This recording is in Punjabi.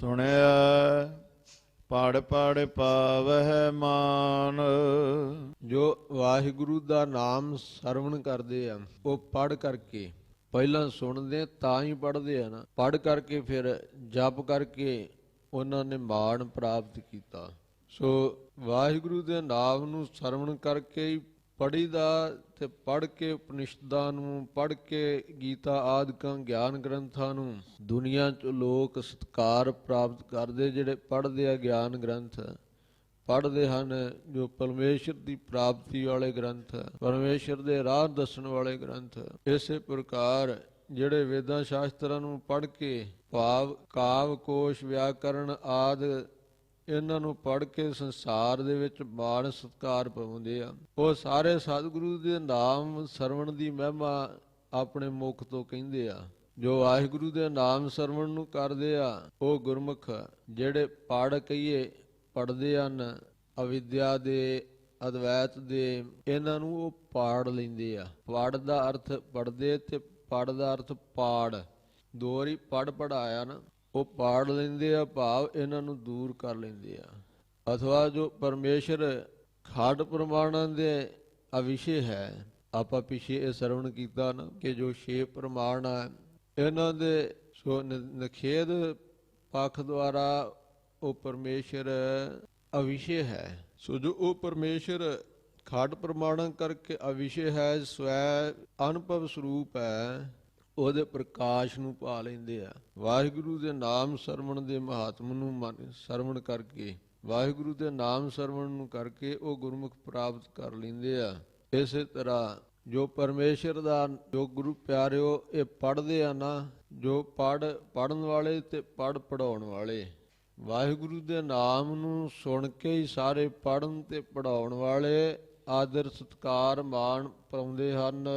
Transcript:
ਸੁਣਿਆ ਪੜ ਪੜ ਪਾਵਹਿ ਮਾਨ। ਜੋ ਵਾਹਿਗੁਰੂ ਦਾ ਨਾਮ ਸਰਵਣ ਕਰਦੇ ਆ, ਉਹ ਪੜ ਕਰਕੇ, ਪਹਿਲਾਂ ਸੁਣਦੇ ਤਾਂ ਹੀ ਪੜਦੇ ਆ ਨਾ। ਪੜ ਕਰਕੇ ਫਿਰ ਜਪ ਕਰਕੇ ਉਹਨਾਂ ਨੇ ਮਾਣ ਪ੍ਰਾਪਤ ਕੀਤਾ। ਸੋ ਵਾਹਿਗੁਰੂ ਦੇ ਨਾਮ ਨੂੰ ਸਰਵਣ ਕਰਕੇ ਹੀ ਪੜੀਦਾ ਤੇ ਪੜ ਕੇ ਉਪਨਿਸ਼ਦਾਂ ਨੂੰ ਪੜ ਕੇ ਗੀਤਾ ਆਦਿਕਾਂ, ਗਿਆਨ ਗ੍ਰੰਥਾਂ ਨੂੰ ਦੁਨੀਆ 'ਚ ਲੋਕ ਸਤਕਾਰ ਪ੍ਰਾਪਤ ਕਰਦੇ ਜਿਹੜੇ ਪੜਦੇ ਆ ਗਿਆਨ ਗ੍ਰੰਥ, ਪੜ੍ਹਦੇ ਹਨ ਜੋ ਪਰਮੇਸ਼ਰ ਦੀ ਪ੍ਰਾਪਤੀ ਵਾਲੇ ਗ੍ਰੰਥ, ਪਰਮੇਸ਼ਰ ਦੇ ਰਾਹ ਦੱਸਣ ਵਾਲੇ ਗ੍ਰੰਥ। ਇਸੇ ਪ੍ਰਕਾਰ ਜਿਹੜੇ ਵੇਦਾਂ ਸ਼ਾਸਤਰਾਂ ਨੂੰ ਪੜ੍ਹ ਕੇ ਭਾਵ, ਕਾਵ, ਕੋਸ਼, ਵਿਆਕਰਣ ਆਦਿ ਇਹਨਾਂ ਨੂੰ ਪੜ੍ਹ ਕੇ ਸੰਸਾਰ ਦੇ ਵਿੱਚ ਮਾਣ ਸਤਕਾਰ ਪਾਉਂਦੇ ਆ। ਉਹ ਸਾਰੇ ਸਤਿਗੁਰੂ ਦੇ ਨਾਮ ਸਰਵਣ ਦੀ ਮਹਿਮਾ ਆਪਣੇ ਮੁਖ ਤੋਂ ਕਹਿੰਦੇ ਆ। ਜੋ ਵਾਹਿਗੁਰੂ ਦੇ ਨਾਮ ਸਰਵਣ ਨੂੰ ਕਰਦੇ ਆ, ਉਹ ਗੁਰਮੁਖ ਜਿਹੜੇ ਪੜ ਕਹੀਏ ਪੜਦੇ ਹਨ, ਅਵਿਦਿਆ ਦੇ, ਅਦਵੈਤ ਦੇ, ਇਹਨਾਂ ਨੂੰ ਉਹ ਪਾੜ ਲੈਂਦੇ ਆ। ਪੜ ਦਾ ਅਰਥ ਪੜਦੇ ਤੇ ਪੜ ਦਾ ਅਰਥ ਪਾੜ। ਦੋ ਵਾਰੀ ਪੜ ਪੜਾਇਆ ਨਾ ਉਹ ਪਾੜ ਲੈਂਦੇ ਆ, ਭਾਵ ਇਹਨਾਂ ਨੂੰ ਦੂਰ ਕਰ ਲੈਂਦੇ ਆ। ਅਥਵਾ ਜੋ ਪਰਮੇਸ਼ਰ ਖਾਟ ਪ੍ਰਮਾਣਾਂ ਦੇ ਅਵਿਸ਼ੇ ਹੈ, ਆਪਾਂ ਪਿਛੇ ਇਹ ਸਰਵਣ ਕੀਤਾ ਨਾ ਕਿ ਜੋ ਛੇ ਪ੍ਰਮਾਣ ਆ, ਇਹਨਾਂ ਦੇ ਸੋ ਨ- ਨਖੇਦ ਪੱਖ ਦੁਆਰਾ ਉਹ ਪਰਮੇਸ਼ਰ ਅਵਿਸ਼ੇ ਹੈ। ਸੋ ਜੋ ਉਹ ਪਰਮੇਸ਼ਰ ਖਾਟ ਪ੍ਰਮਾਣਾਂ ਕਰਕੇ ਅਵਿਸ਼ੇ ਹੈ, ਸਵੈ ਅਨੁਭਵ ਸਰੂਪ ਹੈ ਉਹਦੇ ਪ੍ਰਕਾਸ਼ ਨੂੰ ਪਾ ਲੈਂਦੇ ਆ। ਵਾਹਿਗੁਰੂ ਦੇ ਨਾਮ ਸਰਵਣ ਦੇ ਮਹਾਤਮ ਨੂੰ ਮੰਨ ਸਰਵਣ ਕਰਕੇ, ਵਾਹਿਗੁਰੂ ਦੇ ਨਾਮ ਸਰਵਣ ਨੂੰ ਕਰਕੇ ਉਹ ਗੁਰਮੁਖ ਪ੍ਰਾਪਤ ਕਰ ਲੈਂਦੇ ਆ। ਇਸੇ ਤਰ੍ਹਾਂ ਜੋ ਪਰਮੇਸ਼ਰ ਦਾ ਜੋ ਗੁਰੂ ਪਿਆਰਿਓ, ਇਹ ਪੜ੍ਹਦੇ ਆ ਨਾ, ਜੋ ਪੜ ਪੜਨ ਵਾਲੇ ਤੇ ਪੜ ਪੜਾਉਣ ਵਾਲੇ। ਵਾਹਿਗੁਰੂ ਦੇ ਨਾਮ ਨੂੰ ਸੁਣ ਕੇ ਹੀ ਸਾਰੇ ਪੜਨ ਤੇ ਪੜਾਉਣ ਵਾਲੇ ਆਦਰ ਸਤਕਾਰ ਮਾਣ ਪਾਉਂਦੇ ਹਨ।